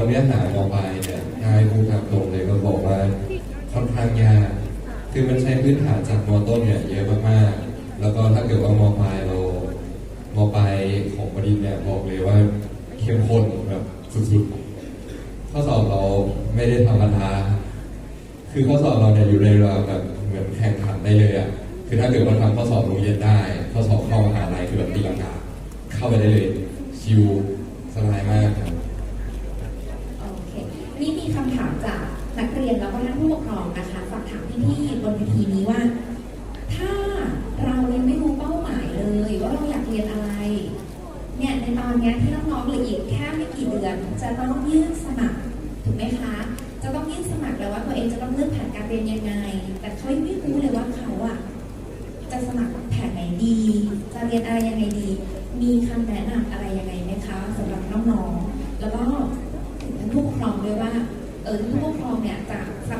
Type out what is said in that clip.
วันเนี้ยหามอปลายเนี่ยนายพูดตามตรงเลยก็บอกว่าค่อนข้างยากคือมันใช้พื้นฐานจากมต้นเนี่ยเยอะมากๆ แล้วก็ถ้าเกิดว่ามปลายเรามปลายของบดินเนี่ยบอกเลยว่าเข้มข้นแบบสุดๆ ข้อสอบเราไม่ได้ธรรมดาคือข้อสอบเราเนี่ยอยู่ในระดับแบบเหมือนแข่งขันได้เลยอะคือถ้าเกิดว่าทำข้อสอบโรงเรียนได้ ข้อสอบเข้ามหาลัยคือแบบตีลังกาเข้าไปได้เลยชิวสบายมากครับ โอเค นี่มีคำถามจากนักเรียนแล้วก็ท่านผู้ปกครองนะคะฝากถามพี่ๆบนเวทีนี้ว่า ถ้าเรายังไม่รู้เป้าหมายเลย ว่าเราอยากเรียนอะไร เนี่ยในตอนนี้ที่น้องๆเหลืออีกแค่ไม่กี่เดือน จะต้องยื่นสมัครถูกไหมคะ จะต้องยื่นสมัครแล้วว่าตัวเองจะต้องเลือกแผนการเรียนยังไง แต่เขายังไม่รู้เลยว่าเขาอะจะสมัครแผนไหนดี จะเรียนอะไรยังไงดี มีคำแนะนำอะไรยังไง ออผู้ปกครองเนี่ยจะส